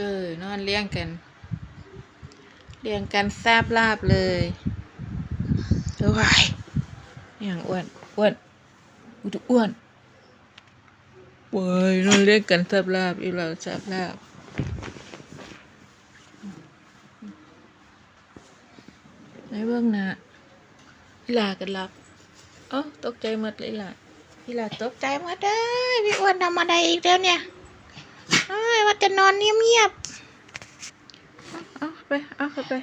เออ นอนเลี้ยงกัน เลี้ยงกันแซบลาบเลยโอ้ยอย่างอ้วน อ้วนอุยอ้วนเว้ยนอนเลี้ยงกันแซบลาบอีเราแซบลาบไหนเบิ่งหนะอีลากันหลับเอ้าตกใจหมดเลยอีหลาอีลาตกใจหมดเลยพี่อ้วนทำอะไรอีกแล้วเนี่ย เอ้ยว่าจะนอนเงียบๆเอาเอาไปเอาเข้าไป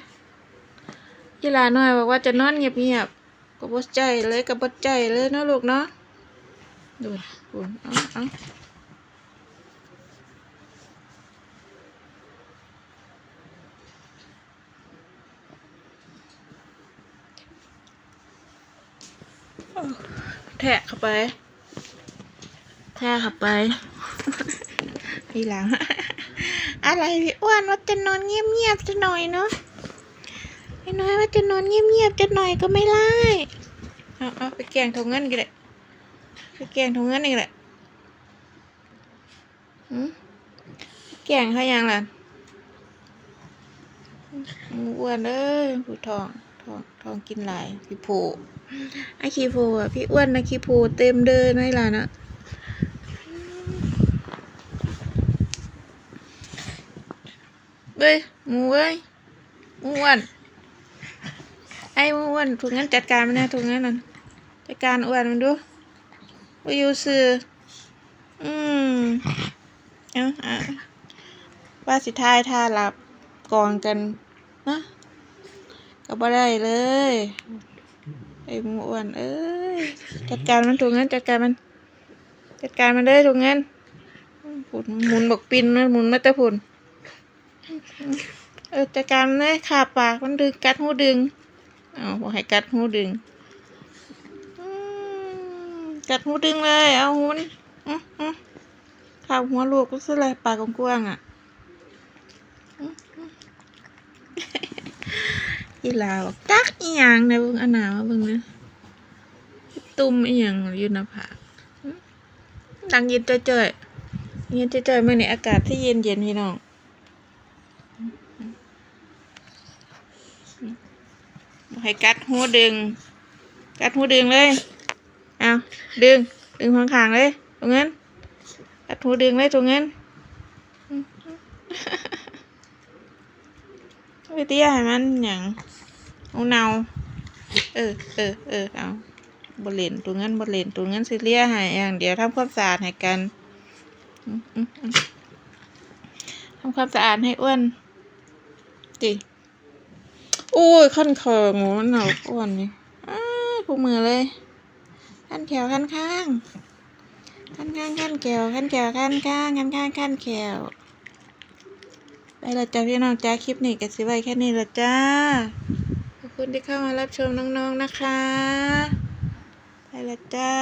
ยีลาน้อยบอกว่าจะนอนเงียบๆก็บ่ใจเลยก็บ่ใจเลยเนาะลูกเนาะดูดูเอาเอาเอาแทะเข้าไป แทะเข้าไป ทีหลัง อะไรพี่อ้วนว่าจะนอนเงียบๆจะหน่อยเนาะไอ้น้อยว่าจะนอนเงียบๆจะหน่อยก็ไม่ไล่เอาเอาไปแกงทงเงินกันเลยไปแกงทงเงินอีกแหละหืมแกงเขายังล่ะอ้วนเอ้ยผู้ทองทองทองกินหลายขี้โพไอ้ขี้โพอะพี่อ้วนนะขี้โพเต็มเดินให้ล่ะนะ เว้ยมูเว้ยมูอ้วนไอ้มูอ้วนถูกงั้นจัดการมันนะถูกงั้นนั่นจัดการอ้วนมันดูว่าอยู่ซื่ออืมเอ้าเอาว่าสิทายท่าหลับกองกันนะก็บ่ได้เลยไอ้มูอ้วนเอ้ยจัดการมันถูกงั้นจัดการมัน จัดการมันเลยถูกงั้นผุนหมุนบกปินมันหมุนมาแต่ผุน เออจัดการเลยขาปากมันดึงกัดหูดึงเอาบอกให้กัดหูดึงอืมกัดหูดึงเลย เอาหูนี่อื้ออื้อขาหัวลูกก็คืออะไรปากกว้างอะอีลาบอกจักอีหยังในเบิ่งอนามาเบิ่งนะตุ่มอีหยังอยู่หน้าผากดังเย็นเจ่อยเย็นเจ่อยเมื่อนี้อากาศที่เย็นเย็นพี่น้อง ให้กัดหูดึง กัดหูดึงเลยเอาดึง ดึงข้างขางๆเลยตรงนั้นกัดหูดึงเลยตรงนั้นไปเตี้ยให้มันอย่างเอาเนาเออเออเออเอาบริเลนตรงนั้นบริเลนตรงนั้นสิเลียให้อย่างเดียวทำความสะอาดให้กันทำความสะอาดให้อ้วนดิ อ้ยขั้นคอหมูมันหนาอ้วนนี่อ้าผูกมือเลย ขั้นแขวขั้นข้าง ขั้นข้างขั้นแขวขั้นแขวขั้นข้างขั้นข้างขั้นแขวไปละจ้าพี่น้องจ้าคลิปนี้ก็สิไว้แค่นี้ละจ้า ขอบคุณที่เข้ามารับชมน้องๆนะคะ ไปละจ้า